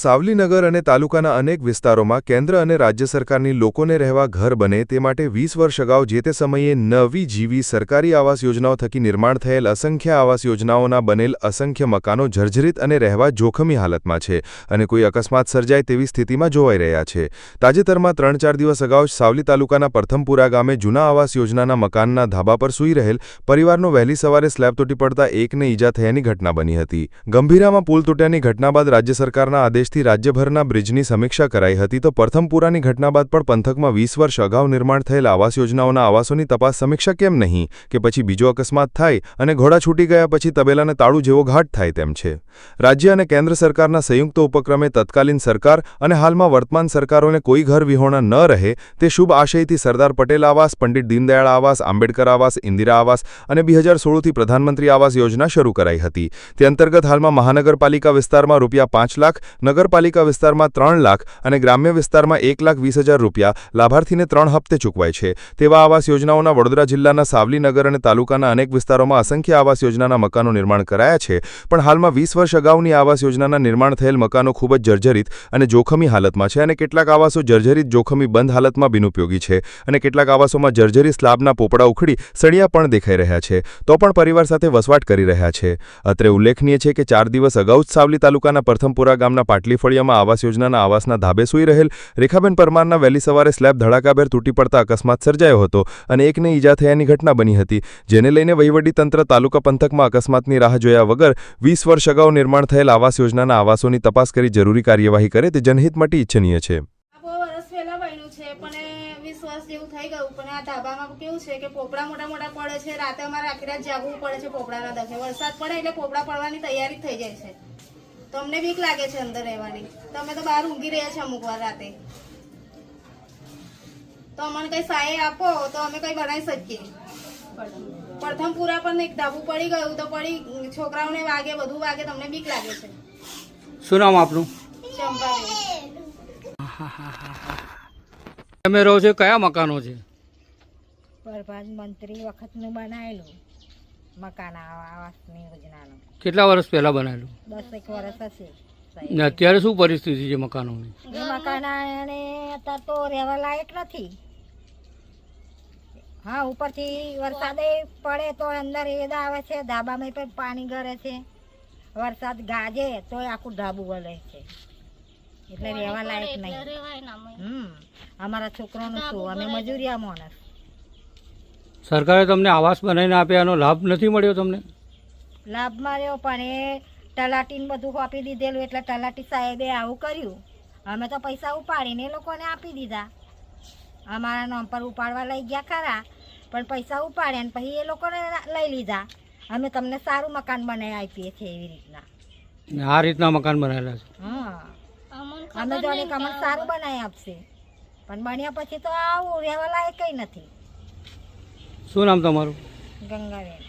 સાવલીનગર અને તાલુકાના અનેક વિસ્તારોમાં કેન્દ્ર અને રાજ્ય સરકારની લોકોને રહેવા ઘર બને તે માટે વીસ વર્ષ અગાઉ જે તે સમયે નવી જીવી સરકારી આવાસ યોજનાઓ થકી નિર્માણ થયેલ અસંખ્ય આવાસ યોજનાઓના બનેલ અસંખ્ય મકાનો જર્જરિત અને રહેવા જોખમી હાલતમાં છે અને કોઈ અકસ્માત સર્જાય તેવી સ્થિતિમાં જોવાઈ રહ્યા છે. તાજેતરમાં ત્રણ ચાર દિવસ અગાઉ સાવલી તાલુકાના પ્રથમપુરા ગામે જૂના આવાસ યોજનાના મકાનના ધાબા પર સૂઈ રહેલ પરિવારનો વહેલી સવારે સ્લેબ તૂટી પડતા એકને ઈજા થયાની ઘટના બની હતી. ગંભીરામાં પુલ તૂટ્યાની ઘટના બાદ રાજ્ય સરકારના આદેશથી રાજ્યભરના બ્રિજની સમીક્ષા કરાઈ હતી તો પ્રથમપુરાની ઘટના બાદ પણ પંથકમાં વીસ વર્ષ અગાઉ નિર્માણ થયેલ આવાસ યોજનાઓના આવાસોની તપાસ સમીક્ષા કેમ નહીં? કે પછી બીજો અકસ્માત થાય અને ઘોડા છૂટી ગયા પછી તબેલાને તાળું જેવો ઘાટ થાય તેમ છે. રાજ્ય અને કેન્દ્ર સરકારના સંયુક્ત ઉપક્રમે તત્કાલીન સરકાર અને હાલમાં વર્તમાન સરકારોને કોઈ ઘર વિહોણા ન રહે તે શુભ આશયથી સરદાર પટેલ આવાસ, પંડિત દીનદયાળ આવાસ, આંબેડકર આવાસ, ઇન્દિરા આવાસ અને બે હજાર સોળથી પ્રધાનમંત્રી આવાસ યોજના શરૂ કરાઈ હતી. તે અંતર્ગત હાલમાં મહાનગરપાલિકા વિસ્તારમાં રૂપિયા પાંચ લાખ નગરપાલિકા વિસ્તારમાં ત્રણ લાખ અને ગ્રામ્ય વિસ્તારમાં એક લાખ વીસ હજાર રૂપિયા લાભાર્થીને ત્રણ હપ્તે ચૂકવાય છે. તેવા આવાસ યોજનાઓના વડોદરા જિલ્લાના સાવલીનગર અને તાલુકાના અનેક વિસ્તારોમાં અસંખ્ય આવાસ યોજનાના મકાનો નિર્માણ કરાયા છે, પણ હાલમાં વીસ વર્ષ અગાઉની આવાસ યોજનાના નિર્માણ થયેલ મકાનો ખૂબ જ જર્જરિત અને જોખમી હાલતમાં છે અને કેટલાક આવાસો જર્જરિત, જોખમી બંધ હાલતમાં બિનઉપયોગી છે અને કેટલાક આવાસોમાં જર્જરી સ્લાબના પોપડા ઉખડી સળિયા પણ દેખાઈ રહ્યા છે, તો પણ પરિવાર સાથે વસવાટ કરી રહ્યા છે. અત્રે ઉલ્લેખનીય છે કે ચાર દિવસ અગાઉ જ સાવલી તાલુકાના પ્રથમપુરા ગામના પાટલી ફળિયામાં આવાસ યોજનાના આવાસના ધાબે સૂઈ રહેલ રેખાબેન પરમારના વહેલી સવારે સ્લેબ ધડાકાભેર તૂટી પડતા અકસ્માત સર્જાયો હતો અને એકને ઈજા થયાની ઘટના બની હતી, જેને લઈને વહીવટીતંત્ર તાલુકા પંથકમાં અકસ્માતની રાહ જોયા વગર વીસ વર્ષ અગાઉ નિર્માણ થયેલ આવાસ યોજનાના આવાસોની તપાસ કરી જરૂરી કાર્યવાહી કરે તે જનહિત માટે ઈચ્છનીય છે. પોપડા મોટા મોટા પડે છે, રાતે અમારે આખી રાત જાગવું પડે છે પોપડાના દસે વરસાદ પડે એટલે પોપડા પડવાની તૈયારી થઈ જાય છે. તો અમને બીક લાગે છે અંદર રહેવાની? તમે તો બહાર ઊંઘી રહ્યા છો અમુક વાર રાતે. તો અમને કઈ સહાય આપો તો અમે કઈ બનાવી શકીએ. પ્રથમ પૂરા પણ એક ધાબુ પડી ગયું તો પડી છોકરાઓને વાગે બધું વાગે તમને બીક લાગે છે. શું નામ આપનું? તમે રહો છો કયા મકાનો છે? પ્રધાનમંત્રી વખતનું બનાવેલું. મકાન આવાસની યોજનાનું કેટલા વર્ષ પહેલા બનાવેલું? એક વર્ષ હશે. ને અત્યારે શું પરિસ્થિતિ છે મકાનોની? એ મકાન અને અત્યારે તો રહેવા લાયક નથી. હા ઉપરથી વરસાદે પડે તો અંદર એદ આવે છે. ધાબામાં પણ પાણી ગરે છે. વરસાદ ગાજે તો આખું ધાબું વલે છે. એટલે રહેવા લાયક નહીં. હમ. અમારા છોકરાનું શું? અમે મજૂરિયા માણસ. સરકારે તમને આવાસ બનાવીને આપ્યા એનો લાભ નથી મળ્યો તમને? લાભ મળ્યો પણ એ તલાટીને બધું આપી દીધેલું એટલે તલાટી સાહેબે આવું કર્યું. અમે તો પૈસા ઉપાડીને એ લોકોને આપી દીધા. અમારા નામ પર ઉપાડવા લઈ ગયા ખરા પણ પૈસા ઉપાડ્યા ને પછી એ લોકોને લઈ લીધા. અમે તમને સારું મકાન બનાવી આપીએ છીએ એવી રીતના. આ રીતના મકાન બનાવેલા છે? હા. અમે જો સારું બનાવી આપશે. પણ બન્યા પછી તો આવું રહેવા લાયક કંઈ નથી. શું નામ તમારું? ગંગાબેન.